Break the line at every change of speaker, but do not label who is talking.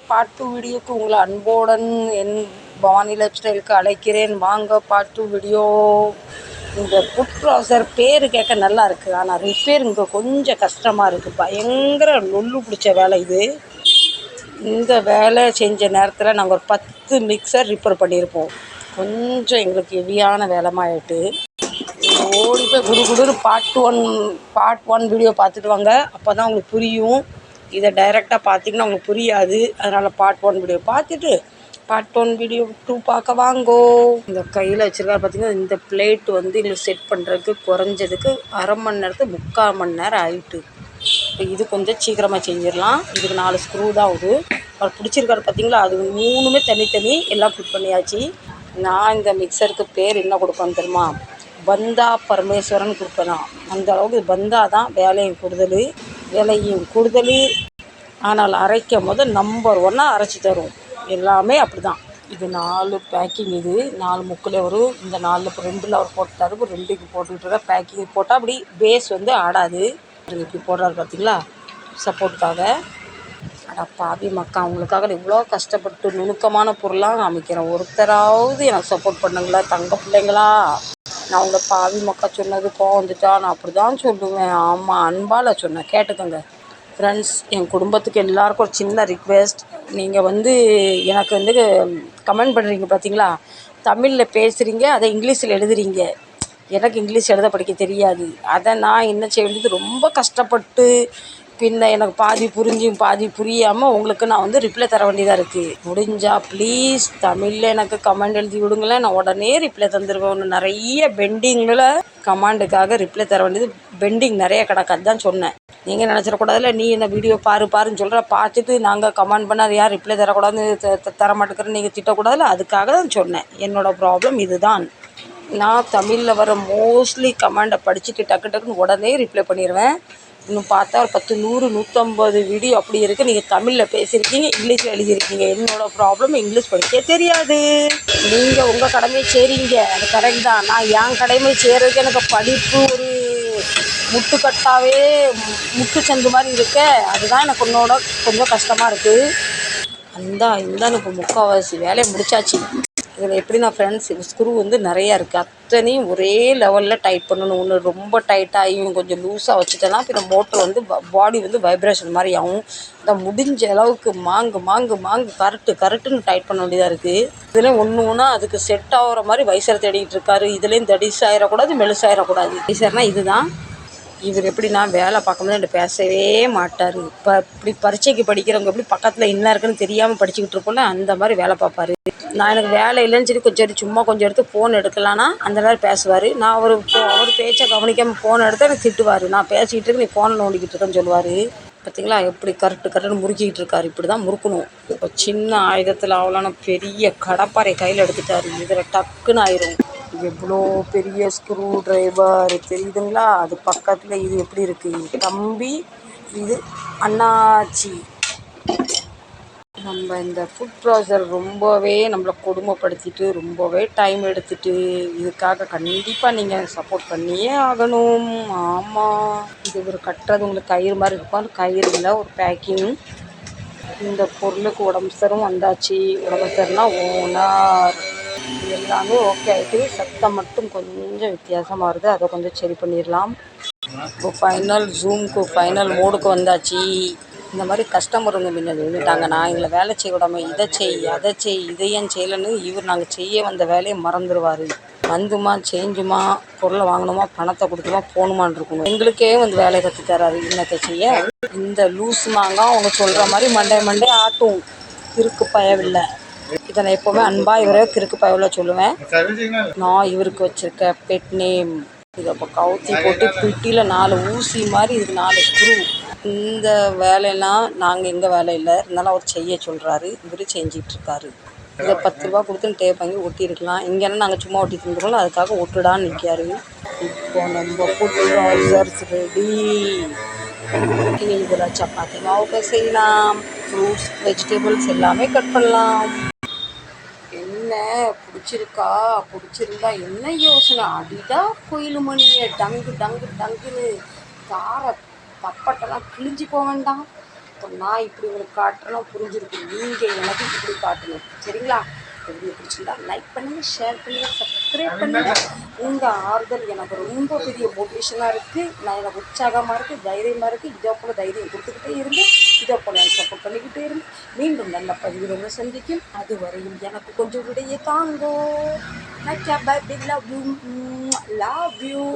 Part two வீடியோக்கு உங்களை அன்போடன் என் Bhavani life ஸ்டைலுக்கு அழைக்கிறேன். வாங்க பார்ட் டூ வீடியோ. இந்த ஃபுட் ப்ராசர் பேர் கேட்க நல்லா இருக்குது ஆனால் ரிப்பேர் இங்கே கொஞ்சம் கஷ்டமாக இருக்குது பயங்கர நொல்லு பிடிச்ச வேலை இது. இந்த வேலை செஞ்ச நேரத்தில் நாங்கள் ஒரு பத்து மிக்சர் ரிப்பேர் பண்ணியிருப்போம். கொஞ்சம் எங்களுக்கு ஹெவியான வேலைமாயிட்டு ஓடி போய் குடு குடுன்னு part one part one video பார்த்துட்டு வாங்க. அப்போ தான் உங்களுக்கு புரியும். இதை டைரெக்டாக பார்த்தீங்கன்னா உங்களுக்கு புரியாது. அதனால் பார்ட் ஒன் வீடியோ பார்த்துட்டு பார்ட் ஒன் வீடியோ டூ பார்க்க வாங்கோ. இந்த கையில் வச்சுருக்காரு பார்த்தீங்கன்னா இந்த பிளேட் வந்து எங்களுக்கு செட் பண்ணுறதுக்கு குறைஞ்சதுக்கு அரை மணி நேரத்துக்கு முக்கால் மணி நேரம் ஆகிட்டு இப்போ இது கொஞ்சம் சீக்கிரமாக செஞ்சிடலாம். இதுக்கு நாலு ஸ்க்ரூ தான் ஆகுது அவர் பிடிச்சிருக்காரு பார்த்தீங்களா அது மூணுமே தனித்தனி எல்லாம் ஃபிட் பண்ணியாச்சு. நான் இந்த மிக்சருக்கு பேர் என்ன கொடுப்பேன்னு தெரியுமா? பந்தா பரமேஸ்வரன் கொடுப்பேனா. அந்த அளவுக்கு பந்தா தான் வேலையும் கூடுதல். விலையும் கூடுதல். ஆனால் அரைக்கும் போது நம்பர் ஒன்னாக அரைச்சி தரும். எல்லாமே அப்படி தான் இது நாலு பேக்கிங் இது. நாலு முக்கில் வரும் இந்த நாலு ரெண்டில் அவர் போட்டாரு. இப்போ ரெண்டுக்கு போட்டுக்கிட்டு பேக்கிங் போட்டால் அப்படி பேஸ் வந்து ஆடாது. இப்படி போடுறாரு பார்த்தீங்களா சப்போர்ட்டுக்காக அட பாவி மக்கா அவங்களுக்காக இவ்வளோ கஷ்டப்பட்டு நுணுக்கமான பொருளாக காமிக்கிறேன் ஒருத்தராவது எனக்கு சப்போர்ட் பண்ணுங்களா தங்க பிள்ளைங்களா? நான் உங்களை பாவி மக்கா சொன்னது கோவம் வந்துட்டா நான் அப்படி தான் சொல்லுவேன். ஆமாம் அன்பால் சொன்னேன். கேட்டுக்கோங்க. ஃப்ரெண்ட்ஸ் என் குடும்பத்துக்கு எல்லாருக்கும் ஒரு சின்ன ரிக்வெஸ்ட் நீங்கள் வந்து எனக்கு வந்து கமெண்ட் பண்ணுறீங்க பார்த்தீங்களா தமிழில் பேசுகிறீங்க அதை இங்கிலீஷில் எழுதுறீங்க. எனக்கு இங்கிலீஷ் எழுத படிக்க தெரியாது. அதை நான் என்ன செய்ய வேண்டியது? ரொம்ப கஷ்டப்பட்டு பின்ன எனக்கு பாதி புரிஞ்சும் பாதி புரியாமல் உங்களுக்கு நான் வந்து ரிப்ளை தர வேண்டியதாக இருக்குது முடிஞ்சா ப்ளீஸ் தமிழில் எனக்கு கமெண்ட் எழுதி விடுங்களேன். நான் உடனே ரிப்ளை தந்துடுவேன் ஒன்று நிறைய பெண்டிங்கில் கமாண்டுக்காக ரிப்ளை தர வேண்டியது பெண்டிங் நிறைய கிடக்காது தான் சொன்னேன். நீங்கள் நினச்சிடக்கூடாதுல நீ என்ன வீடியோ பாரு பாருன்னு சொல்கிற பார்த்துட்டு நாங்கள் கமெண்ட் பண்ண அது யார் ரிப்ளை தரக்கூடாதுன்னு த- தர மாட்டேங்கிறேன்னு நீங்கள் திட்டக்கூடாதுல அதுக்காக தான் சொன்னேன். என்னோடய ப்ராப்ளம் இதுதான். நான் தமிழில் வர மோஸ்ட்லி கமெண்டை படிச்சுட்டு டக்கு டக்குன்னு உடனே ரிப்ளை பண்ணிடுவேன் இன்னும் பார்த்தா ஒரு பத்து நூறு நூற்றம்பது வீடியோ அப்படி இருக்குது நீங்கள் தமிழில் பேசியிருக்கீங்க இங்கிலீஷில் எழுதியிருக்கீங்க. என்னோட ப்ராப்ளம் இங்கிலீஷ் படிக்க தெரியாது. நீங்கள் உங்கள் கடமையை செய்றீங்க. அது கரெக்ட் தான். நான் என் கடமை செய்கிறதுக்கு எனக்கு படிப்பு ஒரு முட்டுக்கட்டாவே முட்டு சந்து மாதிரி இருக்க. அதுதான் எனக்கு உன்னோட கொஞ்சம் கஷ்டமாக இருக்குது அந்த இந்த இப்போ முக்கால்வாசி வேலையை முடிச்சாச்சு. இதில் எப்படின்னா ஃப்ரெண்ட்ஸ் ஸ்க்ரூ வந்து நிறையா இருக்குது அத்தனையும் ஒரே லெவலில் டைட் பண்ணணும். ஒன்று ரொம்ப டைட்டாகியும் கொஞ்சம் லூஸாக வச்சுட்டேன்னா பின்ன மோட்டர் வந்து பாடி வந்து வைப்ரேஷன் மாதிரி ஆகும். இந்த முடிஞ்ச அளவுக்கு மாங்கு மாங்கு மாங்கு கரெக்டு கரெக்டுன்னு டைட் பண்ண வேண்டியதாக இருக்குது இதுலேயும் ஒன்று ஒன்றா அதுக்கு செட் ஆகிற மாதிரி வைசர் தேடிக்கிட்டு இருக்காரு. இதுலேயும் தடிஸ் ஆயிடக்கூடாது மெலுசாயிடக்கூடாது வைசர்னால் இதுதான். இவர் எப்படின்னா வேலை பார்க்கும்போது என்கிட்ட பேசவே மாட்டார். இப்போ இப்படி பரீட்சைக்கு படிக்கிறவங்க எப்படி பக்கத்தில் என்ன இருக்குன்னு தெரியாமல் படிச்சுக்கிட்டு இருப்போம்ல அந்த மாதிரி வேலை பார்ப்பாரு. நான் எனக்கு வேலை இல்லைன்னு சொல்லி கொஞ்சம் சரி சும்மா கொஞ்சம் எடுத்து ஃபோன் எடுக்கலான்னா அந்த நேரம் பேசுவார். நான் அவர் அவர் பேச்சை கவனிக்காமல் ஃபோன் எடுத்து எனக்கு திட்டுவார். நான் பேசிக்கிட்டு இருக்கு நீ ஃபோனில் நோண்டிக்கிட்டு இருக்கேன்னு சொல்லுவார். பார்த்தீங்களா எப்படி கரெக்டு கரெக்டுன்னு முறுக்கிக்கிட்டு இருக்காரு. இப்படி தான் முறுக்கணும். இப்போ சின்ன ஆயுதத்தில் அவ்வளோனா பெரிய கடப்பாறை கையில் எடுத்துட்டாரு. இதில் டக்குன்னு ஆயிரும். எவ்வளோ பெரிய ஸ்க்ரூ டிரைவர் தெரியுதுங்களா? அது பக்கத்தில் இது எப்படி இருக்குது தம்பி இது அண்ணாச்சி. நம்ம இந்த ஃபுட் ப்ராசர் ரொம்பவே நம்மளை கொடுமைப்படுத்திட்டு ரொம்பவே டைம் எடுத்துட்டு இதுக்காக கண்டிப்பாக நீங்கள் சப்போர்ட் பண்ணியே ஆகணும். ஆமாம் இது ஒரு கட்டுறது உங்களுக்கு கயிறு மாதிரி இருக்கும். அந்த கயிறு இல்லை ஒரு பேக்கிங் இந்த பொருளுக்கு உடம்பு சரும் வந்தாச்சு. உடம்பு சரினா ஓனார். எல்லாமே ஓகே ஆகிட்டு சத்தம் மட்டும் கொஞ்சம் வித்தியாசமாக வருது. அதை கொஞ்சம் சரி பண்ணிடலாம். இப்போ ஃபைனல் ஜூமுக்கு ஃபைனல் மோடுக்கு வந்தாச்சு. இந்த மாதிரி கஸ்டமருங்க முன்ன நின்றுட்டாங்க நான் எங்களை வேலை செய்ய விடாம இதை செய் அதை செய் இதை ஏன் செய்யலைன்னு இவர் நாங்கள் செய்ய வந்த வேலையை மறந்துடுவார் வந்துமா சேஞ்சுமா பொருளை வாங்கணுமா பணத்தை கொடுத்துமா போகணுமான்னு இருக்கணும். எங்களுக்கே வந்து வேலையை கற்று தராரு. இன்னத்தை செய்ய? இந்த லூஸ் மாங்காய் அவங்க சொல்கிற மாதிரி மண்டே மண்டே ஆட்டும். கிறுக்கு பயவில்லை. இதை நான் எப்போவுமே அன்பாக இவரே கிறுக்கு பயவில் சொல்லுவேன். நான் இவருக்கு வச்சிருக்க பெட் நேம் இதை அப்போ கவுத்தி போட்டு பிட்டியில் நாலு ஊசி மாதிரி இதுக்கு நாலு ஸ்க்ரூ இந்த வேலையெல்லாம் நாங்கள் எங்கள் வேலை இல்லை. இருந்தாலும் அவர் செய்ய சொல்கிறாரு இவர் செஞ்சிட்டு இருக்காரு இதை பத்து ரூபா கொடுத்து டேப் வாங்கி ஒட்டியிருக்கலாம். இங்கேனா நாங்கள் சும்மா ஒட்டி தந்துருக்கோம் அதுக்காக ஒட்டுடான்னு நிற்காரு இப்போ நம்ம ஃபுட் ரெடி இதில் சப்பாத்தி மாவு செய்யலாம் ஃப்ரூட்ஸ் வெஜிடபிள்ஸ் எல்லாமே கட் பண்ணலாம். என்ன? பிடிச்சிருக்கா? பிடிச்சிருந்தா என்ன யோசனை? அடிடா கோயில் மணியை டங்கு டங்கு டங்குன்னு. கார தப்பட்டெல்லாம் கிழிஞ்சு போக வேண்டாம். அப்போ நான் இப்படி உங்களுக்கு காட்டுறேன்னா புரிஞ்சிருக்கும் நீங்கள் எனக்கு இப்படி காட்டணும். சரிங்களா? வீடியோ பிடிச்சிருந்தா லைக் பண்ணுங்கள் ஷேர் பண்ணுங்கள் சப்ஸ்கிரைப் பண்ணுங்கள் உங்கள் ஆறுதல் எனக்கு ரொம்ப பெரிய மோட்டிவேஷனாக இருக்குது நான் எனக்கு உற்சாகமாக இருக்குது தைரியமாக இருக்குது இதே போல் தைரியம் கொடுத்துக்கிட்டே இருந்து இதே போல் எனக்கு சப்போர்ட் பண்ணிக்கிட்டே இருந்து மீண்டும் நல்ல பதிவுகளை சந்திக்கும். அதுவரையும் எனக்கு கொஞ்சம் விடையே தாங்கோ. Love you love you